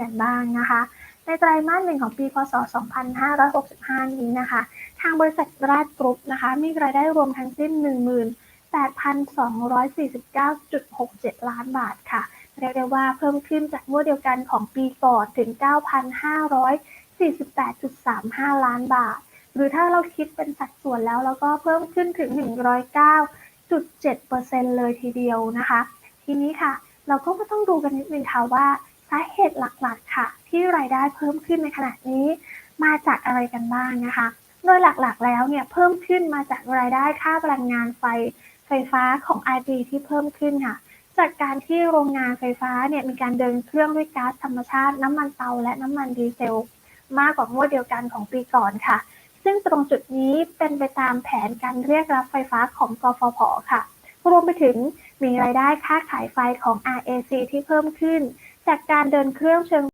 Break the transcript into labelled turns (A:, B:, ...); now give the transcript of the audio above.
A: กันบ้างนะคะ ในไตรมาสหนึ่งของปี พศ 2565 นี้นะคะ ทางบริษัทราชกรุ๊ปนะคะ มีรายได้รวมทั้งสิ้น 18,249.67 ล้านบาทค่ะ เรียกได้ว่าเพิ่มขึ้นจากงวดเดียวกันของปีก่อนถึง 9,548.35 ล้านบาท หรือถ้าเราคิดเป็นสัดส่วนแล้วแล้วก็เพิ่มขึ้นถึง 109.7%เลยทีเดียวนะคะ ทีนี้ค่ะเราก็มาต้องดูกันนิดนึงค่ะว่า สาเหตุหลักๆค่ะ ที่รายได้เพิ่มขึ้นในขณะนี้ มาจากอะไรกันบ้างนะคะ โดยหลักๆแล้วเนี่ยเพิ่มขึ้นมาจากรายได้ค่าพลังงานไฟไฟฟ้าของ RD ที่เพิ่มขึ้นค่ะ จากการที่โรงงานไฟฟ้าเนี่ยมีการเดินเครื่องด้วยก๊าซธรรมชาติ น้ำมันเตาและน้ำมันดีเซล มากกว่างวดเดียวกันของปีก่อนค่ะ ซึ่งตรงจุดนี้เป็นไปตามแผนการเรียกรับไฟฟ้าของกฟผค่ะ รวมไปถึงมีรายได้ค่าขายไฟของ RAC ที่เพิ่มขึ้น จากการเดินเครื่องเชิง